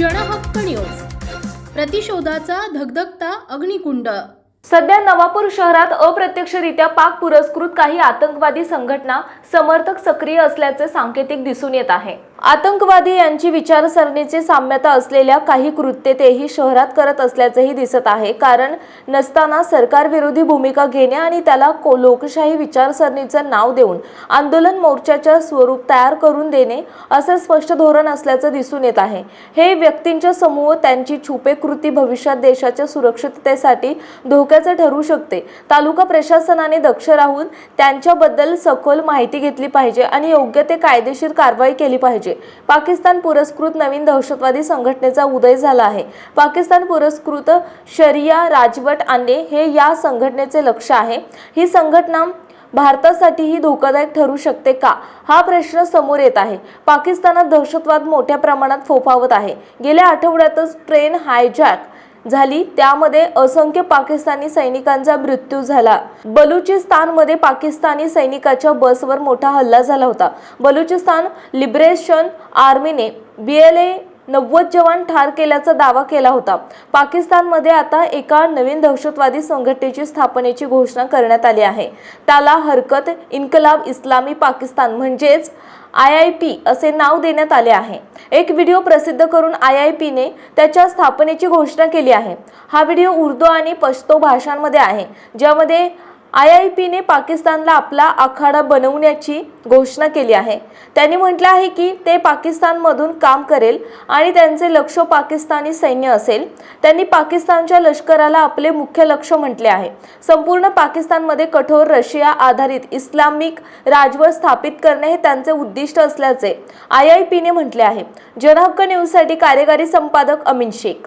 क्षणहक्क news. प्रतिशोधाचा धगधगता अग्निकुंड. सध्या नवापूर शहरात अप्रत्यक्षरित्या पाक पुरस्कृत काही आतंकवादी संघटना समर्थक सक्रिय असल्याचे सांकेतिक दिसून येत आहे. आतंकवादी यांची विचारसरणीची साम्यता असलेल्या काही कृत्ये तेही शहरात करत असल्याचेही दिसत आहे. कारण नसताना सरकारविरोधी भूमिका घेणे आणि त्याला को- लोकशाही विचारसरणीचं नाव देऊन आंदोलन मोर्चाच्या स्वरूप तयार करून देणे असं स्पष्ट धोरण असल्याचं दिसून येत आहे. हे व्यक्तींच्या समूह त्यांची छुपे कृती भविष्यात देशाच्या सुरक्षिततेसाठी धोक्याचं ठरू शकते. तालुका प्रशासनाने दक्ष राहून त्यांच्याबद्दल सखोल माहिती घेतली पाहिजे आणि योग्य ते कायदेशीर कारवाई केली पाहिजे. पाहिजे. पाकिस्तान पुरस्कृत नवीन दहशतवादी संघटनेचा उदय झाला आहे. पाकिस्तान पुरस्कृत शरिया राजवट आणणे हे या संघटनेचे लक्ष आहे. ही संघटना भारतासाठीही धोकादायक ठरू शकते का? हा प्रश्न समोर येत आहे. पाकिस्तानात दहशतवाद मोठ्या प्रमाणात फोफावत आहे. गेल्या आठवड्यातच ट्रेन हायजॅक झाली. त्यामध्ये असंख्य पाकिस्तानी सैनिकांचा मृत्यू झाला. बलुचिस्तानमध्ये पाकिस्तानी सैनिकाच्या बसवर मोठा हल्ला झाला होता. बलुचिस्तान लिबरेशन आर्मीने बीएलए नव्वद जवान ठार केल्याचा दावा केला होता. पाकिस्तानमध्ये आता एका नवीन दहशतवादी संघटनेची स्थापनेची घोषणा करण्यात आली आहे. त्याला हरकत इन्कलाब इस्लामी पाकिस्तान म्हणजेच आय आय पी असे नाव देण्यात आले आहे. एक व्हिडिओ प्रसिद्ध करून आय आय पीने त्याच्या स्थापनेची घोषणा केली आहे. हा व्हिडिओ उर्दू आणि पश्तो भाषांमध्ये आहे ज्यामध्ये आय आय पीने पाकिस्तानला आपला आखाडा बनवण्याची घोषणा केली आहे. त्यांनी म्हटलं आहे की ते पाकिस्तानमधून काम करेल आणि त्यांचे लक्ष पाकिस्तानी सैन्य असेल. त्यांनी पाकिस्तानच्या लष्कराला आपले मुख्य लक्ष म्हटले आहे. संपूर्ण पाकिस्तानमध्ये कठोर रशिया आधारित इस्लामिक राजवट स्थापित करणे हे त्यांचे उद्दिष्ट असल्याचे आय आय पीने म्हटले आहे. जनहक्क न्यूजसाठी कार्यकारी संपादक अमिन शेख.